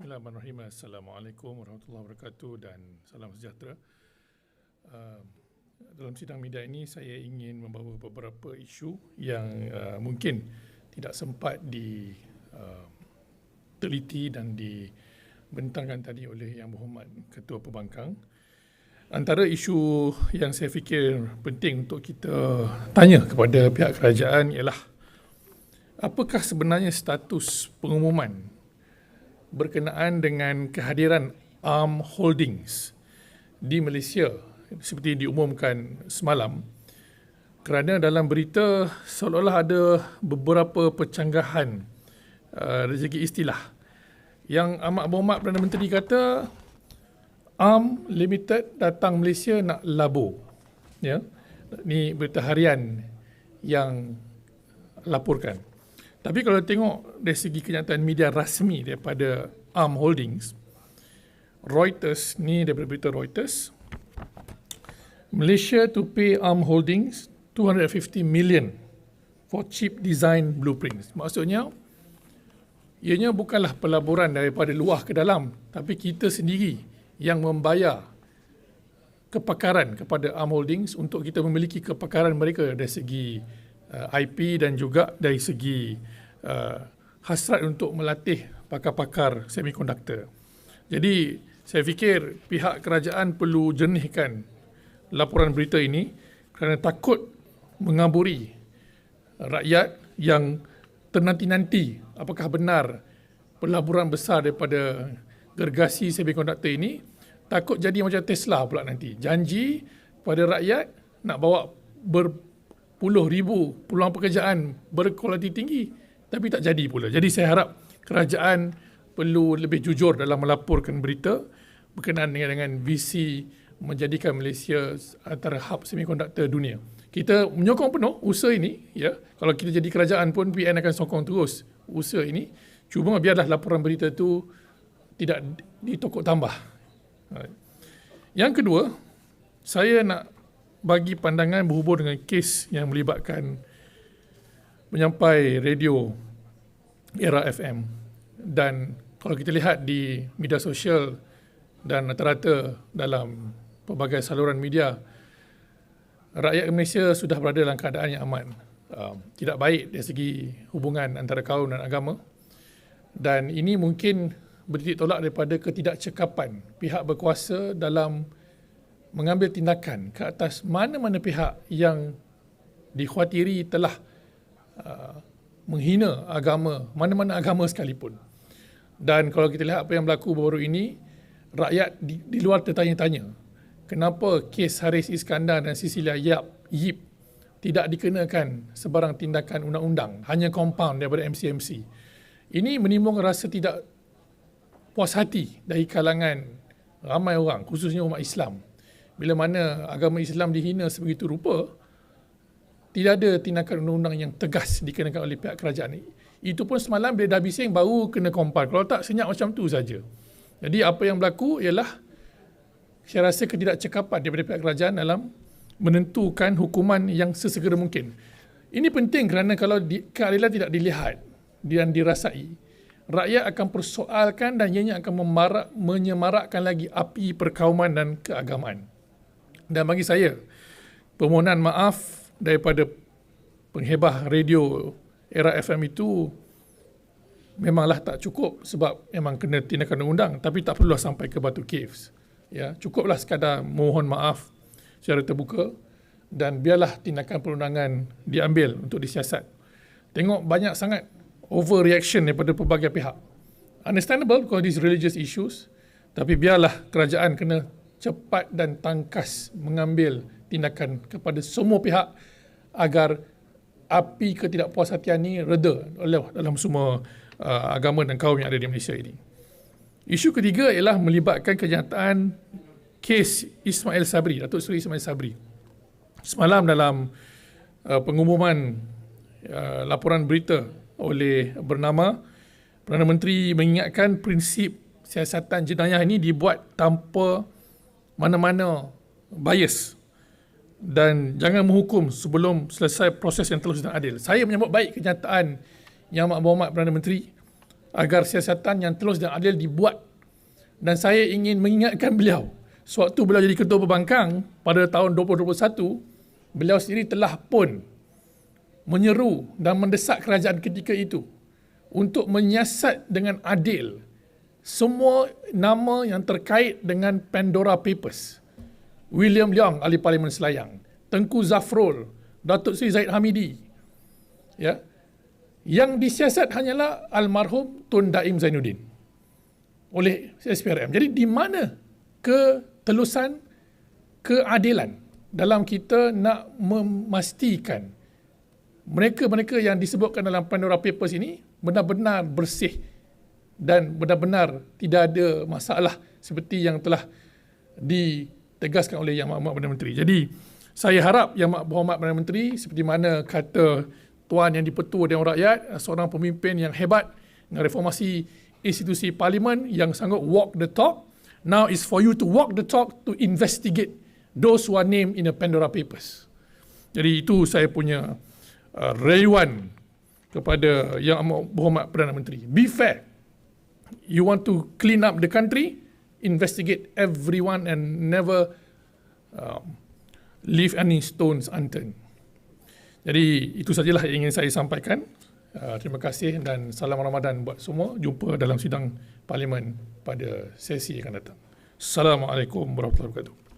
Bismillahirrahmanirrahim. Assalamualaikum warahmatullahi wabarakatuh dan salam sejahtera. Uh, dalam sidang media ini saya ingin membawa beberapa isu yang uh, mungkin tidak sempat di uh, teliti dan dibentangkan tadi oleh Yang Berhormat Ketua Pembangkang. Antara isu yang saya fikir penting untuk kita tanya kepada pihak kerajaan ialah apakah sebenarnya status pengumuman berkenaan dengan kehadiran ARM Holdings di Malaysia seperti diumumkan semalam. Kerana dalam berita seolah-olah ada beberapa pencanggahan uh, segi istilah. Yang amat berhormat Perdana Menteri kata ARM Limited datang Malaysia nak labo ya? Ni berita harian yang laporkan tapi kalau tengok dari segi kenyataan media rasmi daripada ARM Holdings, Reuters ni daripada berita Reuters, Malaysia to pay ARM Holdings 250 million for cheap design blueprints. Maksudnya, ianya bukanlah pelaburan daripada luar ke dalam, tapi kita sendiri yang membayar kepakaran kepada ARM Holdings untuk kita memiliki kepakaran mereka dari segi uh, IP dan juga dari segi uh, hasrat untuk melatih pakar-pakar semikonduktor. Jadi saya fikir pihak kerajaan perlu jernihkan laporan berita ini kerana takut mengaburi rakyat yang ternanti-nanti apakah benar pelaburan besar daripada gergasi semikonduktor ini takut jadi macam Tesla pula nanti. Janji pada rakyat nak bawa ber puluh ribu peluang pekerjaan berkualiti tinggi tapi tak jadi pula. Jadi saya harap kerajaan perlu lebih jujur dalam melaporkan berita berkenaan dengan, dengan visi menjadikan Malaysia antara hub semikonduktor dunia. Kita menyokong penuh usaha ini, ya. Kalau kita jadi kerajaan pun PN akan sokong terus usaha ini. Cuma biarlah laporan berita itu tidak ditokok tambah. Yang kedua, saya nak bagi pandangan berhubung dengan kes yang melibatkan menyampai radio era FM dan kalau kita lihat di media sosial dan rata-rata dalam pelbagai saluran media rakyat Malaysia sudah berada dalam keadaan yang aman. Uh, tidak baik dari segi hubungan antara kaum dan agama. Dan ini mungkin bertitik tolak daripada ketidakcekapan pihak berkuasa dalam mengambil tindakan ke atas mana-mana pihak yang dikhawatiri telah uh, menghina agama, mana-mana agama sekalipun. Dan kalau kita lihat apa yang berlaku baru ini, rakyat di, di luar tertanya-tanya, kenapa kes Haris Iskandar dan Cecilia Yap, Yip tidak dikenakan sebarang tindakan undang-undang, hanya compound daripada MCMC. Ini menimbulkan rasa tidak puas hati dari kalangan ramai orang, khususnya umat Islam bila mana agama Islam dihina sebegitu rupa, tidak ada tindakan undang-undang yang tegas dikenakan oleh pihak kerajaan ini. Itu pun semalam bila dah bising baru kena kompal. Kalau tak senyap macam tu saja. Jadi apa yang berlaku ialah saya rasa ketidakcekapan daripada pihak kerajaan dalam menentukan hukuman yang sesegera mungkin. Ini penting kerana kalau di, keadilan tidak dilihat dan dirasai, rakyat akan persoalkan dan ianya akan memarak, menyemarakkan lagi api perkauman dan keagamaan. Dan bagi saya, permohonan maaf daripada penghebah radio era FM itu memanglah tak cukup sebab memang kena tindakan undang tapi tak perlu sampai ke Batu Caves. Ya, cukuplah sekadar mohon maaf secara terbuka dan biarlah tindakan perundangan diambil untuk disiasat. Tengok banyak sangat overreaction daripada pelbagai pihak. Understandable because these religious issues tapi biarlah kerajaan kena cepat dan tangkas mengambil tindakan kepada semua pihak agar api ketidakpuashatian ini reda dalam semua uh, agama dan kaum yang ada di Malaysia ini. Isu ketiga ialah melibatkan kenyataan kes Ismail Sabri, Datuk Seri Ismail Sabri. Semalam dalam uh, pengumuman uh, laporan berita oleh bernama Perdana Menteri mengingatkan prinsip siasatan jenayah ini dibuat tanpa mana-mana bias dan jangan menghukum sebelum selesai proses yang telus dan adil. Saya menyambut baik kenyataan Yang Amat Berhormat Perdana Menteri agar siasatan yang telus dan adil dibuat dan saya ingin mengingatkan beliau sewaktu beliau jadi ketua pembangkang pada tahun 2021 beliau sendiri telah pun menyeru dan mendesak kerajaan ketika itu untuk menyiasat dengan adil semua nama yang terkait dengan Pandora Papers. William Leong, ahli Parlimen Selayang. Tengku Zafrul, Datuk Seri Zaid Hamidi. Ya. Yang disiasat hanyalah almarhum Tun Daim Zainuddin oleh SPRM. Jadi di mana ketelusan keadilan dalam kita nak memastikan mereka-mereka yang disebutkan dalam Pandora Papers ini benar-benar bersih dan benar-benar tidak ada masalah seperti yang telah ditegaskan oleh Yang Amat Perdana Menteri. Jadi saya harap Yang Berhormat Perdana Menteri seperti mana kata Tuan yang dipetua Dewan Rakyat, seorang pemimpin yang hebat dengan reformasi institusi parlimen yang sanggup walk the talk. Now is for you to walk the talk to investigate those who are named in the Pandora Papers. Jadi itu saya punya uh, rayuan kepada Yang Berhormat Perdana Menteri. Be fair. You want to clean up the country, investigate everyone and never um, leave any stones unturned. Jadi itu sajalah yang ingin saya sampaikan. Uh, terima kasih dan salam Ramadan buat semua. Jumpa dalam sidang parlimen pada sesi yang akan datang. Assalamualaikum warahmatullahi wabarakatuh.